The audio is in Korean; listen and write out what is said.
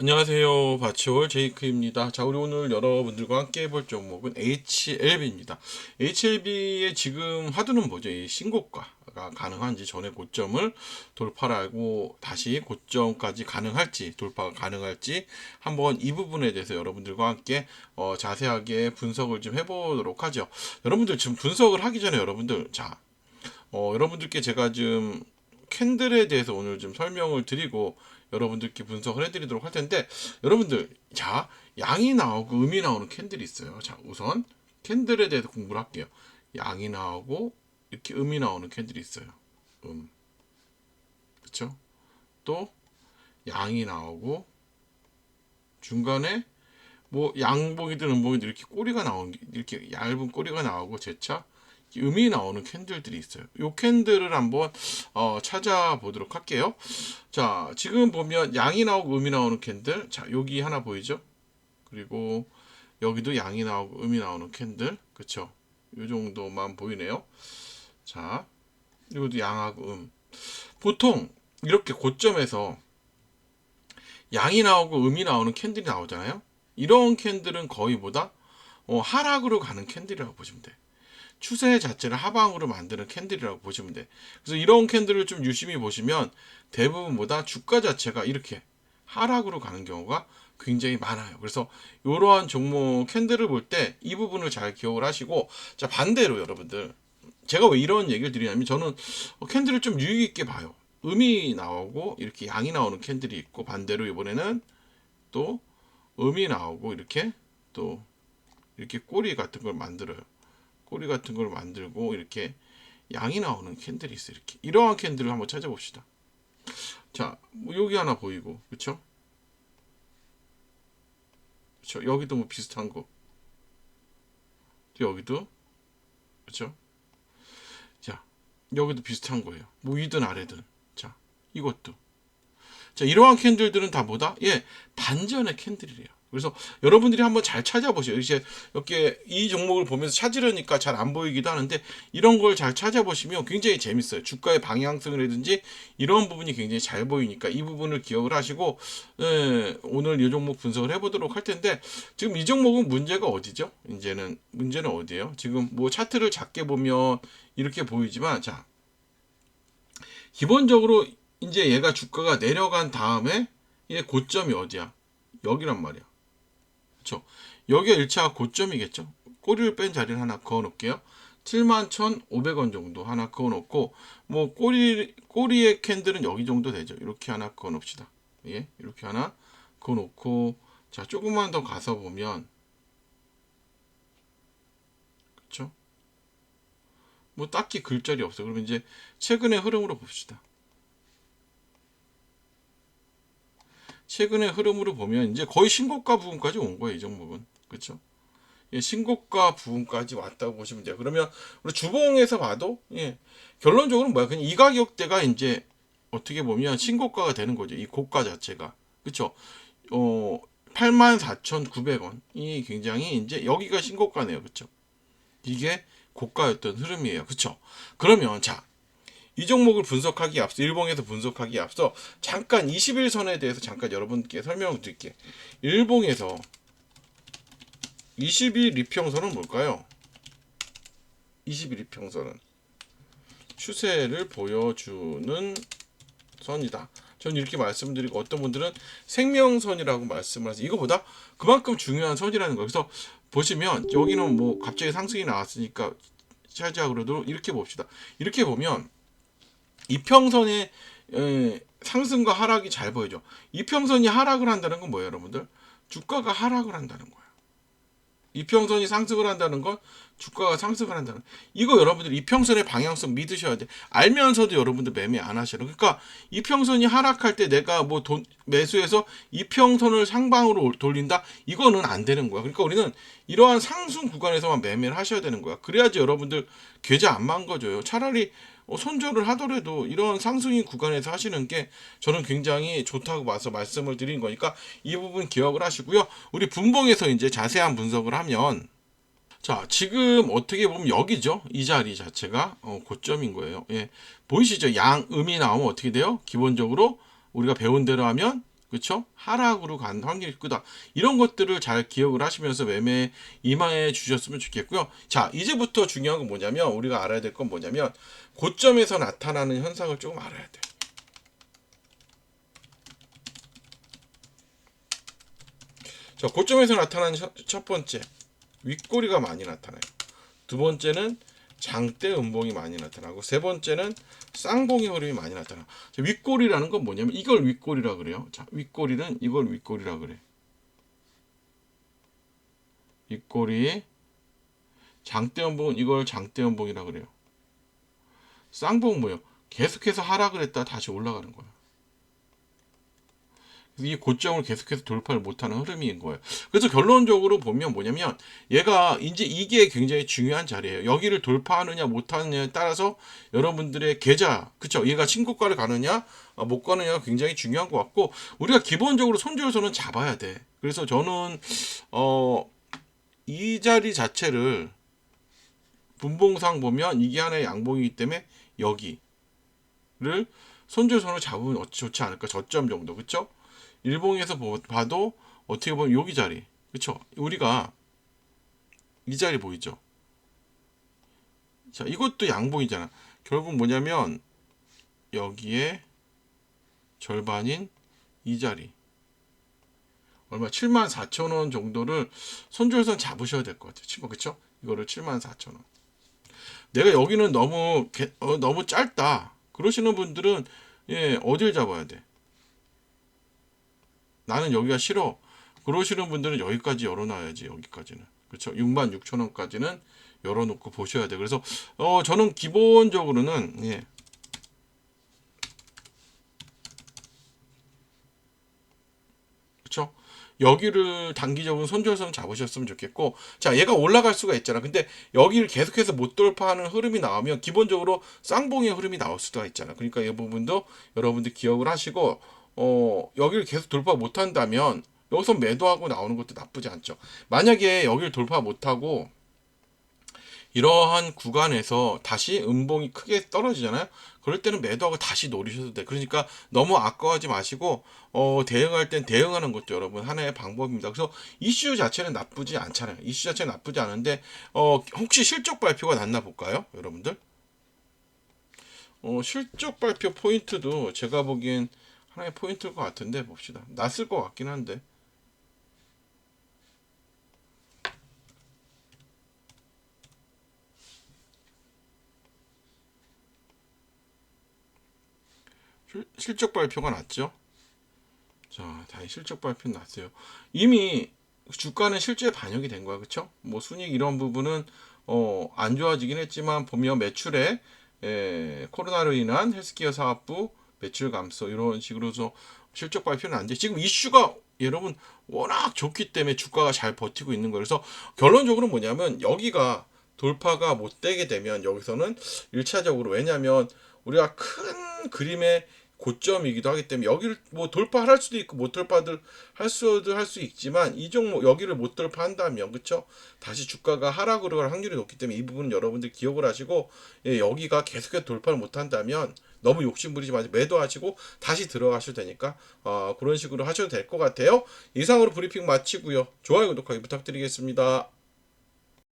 안녕하세요. 바치올 제이크입니다. 자, 우리 오늘 여러분들과 함께 해볼 종목은 HLB입니다. HLB의 지금 하두는 뭐죠? 이 신고가가 가능한지 전에 고점을 돌파하고 다시 고점까지 가능할지 돌파가 가능할지 한번 이 부분에 대해서 여러분들과 함께 어, 자세하게 분석을 좀 해보도록 하죠. 여러분들 지금 분석을 하기 전에 여러분들 자, 어, 여러분들께 제가 좀 캔들에 대해서 오늘 좀 설명을 드리고 여러분들께 분석을 해드리도록 할 텐데 여러분들 자 양이 나오고 음이 나오는 캔들이 있어요. 자 우선 캔들에 대해서 공부를 할게요. 양이 나오고 이렇게 음이 나오는 캔들이 있어요. 음 그쵸? 또 양이 나오고 중간에 뭐 양봉이든 음봉이든 이렇게 꼬리가 나오는 게- 이렇게 얇은 꼬리가 나오고 재차 음이 나오는 캔들들이 있어요. 요 캔들을 한번 어, 찾아보도록 할게요. 자, 지금 보면 양이 나오고 음이 나오는 캔들. 자, 여기 하나 보이죠? 그리고 여기도 양이 나오고 음이 나오는 캔들. 그쵸? 요 정도만 보이네요. 자, 이것도 양하고 음. 보통 이렇게 고점에서 양이 나오고 음이 나오는 캔들이 나오잖아요. 이런 캔들은 거의 보다 어, 하락으로 가는 캔들이라고 보시면 돼. 추세 자체를 하방으로 만드는 캔들이라고 보시면 돼. 그래서 이런 캔들을 좀 유심히 보시면 대부분보다 주가 자체가 이렇게 하락으로 가는 경우가 굉장히 많아요. 그래서 이러한 종목 캔들을 볼 때 이 부분을 잘 기억을 하시고 자 반대로 여러분들 제가 왜 이런 얘기를 드리냐면 저는 캔들을 좀 유익 있게 봐요. 음이 나오고 이렇게 양이 나오는 캔들이 있고 반대로 이번에는 또 음이 나오고 이렇게 또 이렇게 꼬리 같은 걸 만들어요. 꼬리 같은 걸 만들고 이렇게 양이 나오는 캔들이 있어요. 이렇게 이러한 캔들을 한번 찾아봅시다. 자, 뭐 여기 하나 보이고, 그렇죠? 그렇죠? 여기도 뭐 비슷한 거. 또 여기도 그렇죠? 자, 여기도 비슷한 거예요. 뭐 위든 아래든. 자, 이것도. 자, 이러한 캔들들은 다 뭐다? 예, 반전의 캔들이래요. 그래서 여러분들이 한번 잘 찾아보세요. 이제 이렇게 이 종목을 보면서 찾으려니까 잘 안 보이기도 하는데 이런 걸 잘 찾아보시면 굉장히 재밌어요. 주가의 방향성이라든지 이런 부분이 굉장히 잘 보이니까 이 부분을 기억을 하시고 예, 오늘 이 종목 분석을 해보도록 할 텐데 지금 이 종목은 문제가 어디죠? 이제는 문제는 어디예요? 지금 뭐 차트를 작게 보면 이렇게 보이지만 자 기본적으로 이제 얘가 주가가 내려간 다음에 얘 고점이 어디야? 여기란 말이야. 그렇죠? 여기가 1차 고점이겠죠? 꼬리를 뺀 자리를 하나 그어 놓을게요. 71,500원 정도 하나 그어 놓고 뭐 꼬리 꼬리의 캔들은 여기 정도 되죠. 이렇게 하나 그어 놓읍시다. 예. 이렇게 하나 그어 놓고 자, 조금만 더 가서 보면 그렇죠? 뭐 딱히 글자리 없어요. 그러면 이제 최근의 흐름으로 봅시다. 최근의 흐름으로 보면 이제 거의 신고가 부분까지 온 거예요, 이 종목은. 그렇죠? 예, 신고가 부분까지 왔다고 보시면 돼요. 그러면 우리 주봉에서 봐도 예, 결론적으로 뭐야? 그냥 이 가격대가 이제 어떻게 보면 신고가가 되는 거죠. 이 고가 자체가. 그렇죠? 어 84,900원이 굉장히 이제 여기가 신고가네요. 그렇죠? 이게 고가였던 흐름이에요. 그렇죠? 그러면 자, 이 종목을 분석하기 앞서 일봉에서 분석하기 앞서 잠깐 21선에 대해서 잠깐 여러분께 설명을 드릴게요. 일봉에서 20일 이평선은 뭘까요? 20일 이평선은 추세를 보여주는 선이다. 저는 이렇게 말씀드리고 어떤 분들은 생명선이라고 말씀을 하세요. 이거보다 그만큼 중요한 선이라는 거예요. 그래서 보시면 여기는 뭐 갑자기 상승이 나왔으니까 차지하고도 이렇게 봅시다. 이렇게 보면 이평선의 에, 상승과 하락이 잘 보이죠. 이평선이 하락을 한다는 건 뭐예요, 여러분들? 주가가 하락을 한다는 거예요. 이평선이 상승을 한다는 건 주가가 상승을 한다는. 이거 여러분들 이평선의 방향성 믿으셔야 돼. 알면서도 여러분들 매매 안 하셔요. 그러니까 이평선이 하락할 때 내가 뭐 돈 매수해서 이평선을 상방으로 돌린다? 이거는 안 되는 거야. 그러니까 우리는 이러한 상승 구간에서만 매매를 하셔야 되는 거야. 그래야지 여러분들 계좌 안 망가져요. 차라리 어, 손절을 하더라도 이런 상승인 구간에서 하시는 게 저는 굉장히 좋다고 봐서 말씀을 드린 거니까 이 부분 기억을 하시고요. 우리 분봉에서 이제 자세한 분석을 하면 자 지금 어떻게 보면 여기죠 이 자리 자체가 어, 고점인 거예요. 예 보이시죠 양 음이 나오면 어떻게 돼요? 기본적으로 우리가 배운 대로 하면 그쵸? 하락으로 간 확률이 크다. 이런 것들을 잘 기억을 하시면서 매매 임하해 주셨으면 좋겠고요. 자, 이제부터 중요한 건 뭐냐면, 우리가 알아야 될 건 뭐냐면, 고점에서 나타나는 현상을 조금 알아야 돼. 자, 고점에서 나타나는 첫, 첫 번째, 윗꼬리가 많이 나타나요. 두 번째는 장대 음봉이 많이 나타나고 세 번째는 쌍봉의 흐름이 많이 나타나. 자, 윗꼬리라는 건 뭐냐면 이걸 윗꼬리라 그래요. 자, 윗꼬리는 이걸 윗꼬리라 그래. 윗꼬리 장대 음봉은 이걸 장대 음봉이라 그래요. 쌍봉 뭐예요? 계속해서 하락을 했다 다시 올라가는 거야. 이 고점을 계속해서 돌파를 못하는 흐름인 거예요. 그래서 결론적으로 보면 뭐냐면 얘가 이제 이게 굉장히 중요한 자리예요. 여기를 돌파하느냐 못하느냐에 따라서 여러분들의 계좌, 그쵸? 얘가 신고가를 가느냐 아, 못 가느냐가 굉장히 중요한 것 같고 우리가 기본적으로 손절선은 잡아야 돼. 그래서 저는 어, 이 자리 자체를 분봉상 보면 이게 하나의 양봉이기 때문에 여기를 손절선으로 잡으면 좋지 않을까 저점 정도 그쵸? 일봉에서 보- 봐도 어떻게 보면 여기 자리. 그쵸? 우리가 이 자리 보이죠? 자 이것도 양봉이잖아. 결국 뭐냐면 여기에 절반인 이 자리. 얼마 7만 4천 원 정도를 손절선 잡으셔야 될 것 같아요. 그쵸? 이거를 7만 4천 원. 내가 여기는 너무 개- 어, 너무 짧다. 그러시는 분들은 예 어딜 잡아야 돼 나는 여기가 싫어. 그러시는 분들은 여기까지 열어놔야지 여기까지는 그렇죠. 6만 6천 원까지는 열어놓고 보셔야 돼. 그래서 어 저는 기본적으로는 예. 그렇죠. 여기를 단기적으로 손절선 잡으셨으면 좋겠고 자 얘가 올라갈 수가 있잖아 근데 여기를 계속해서 못 돌파하는 흐름이 나오면 기본적으로 쌍봉의 흐름이 나올 수가 있잖아 그러니까 이 부분도 여러분들 기억을 하시고 어 여기를 계속 돌파 못 한다면 여기서 매도하고 나오는 것도 나쁘지 않죠 만약에 여기를 돌파 못하고 이러한 구간에서 다시 음봉이 크게 떨어지잖아요. 그럴 때는 매도하고 다시 노리셔도 돼. 그러니까 너무 아까워하지 마시고 어, 대응할 땐 대응하는 것도 여러분 하나의 방법입니다. 그래서 이슈 자체는 나쁘지 않잖아요. 이슈 자체는 나쁘지 않은데 어, 혹시 실적 발표가 났나 볼까요, 여러분들? 어, 실적 발표 포인트도 제가 보기엔 하나의 포인트일 것 같은데 봅시다. 났을 것 같긴 한데. 실- 실적 발표가 났죠. 자, 다시 실적 발표 났어요. 이미 주가는 실제 반영이 된 거야, 그렇죠? 뭐 순이익 이런 부분은 어, 안 좋아지긴 했지만 보면 매출에 에, 코로나로 인한 헬스케어 사업부 매출 감소 이런 식으로서 실적 발표는 안 돼. 지금 이슈가 여러분 워낙 좋기 때문에 주가가 잘 버티고 있는 거예요. 그래서 결론적으로 뭐냐면 여기가 돌파가 못 되게 되면 여기서는 일차적으로 왜냐하면 우리가 큰 그림의 고점이기도 하기 때문에 여기를 뭐 돌파할 수도 있고 못 돌파들 할 수도 할 수 있지만 이 종목 여기를 못 돌파한다면 그쵸 다시 주가가 하락으로 갈 확률이 높기 때문에 이 부분은 여러분들 기억을 하시고 예, 여기가 계속해서 돌파를 못 한다면 너무 욕심 부리지 마시고 매도하시고 다시 들어가셔도 되니까 어, 그런 식으로 하셔도 될 것 같아요. 이상으로 브리핑 마치고요. 좋아요 구독하기 부탁드리겠습니다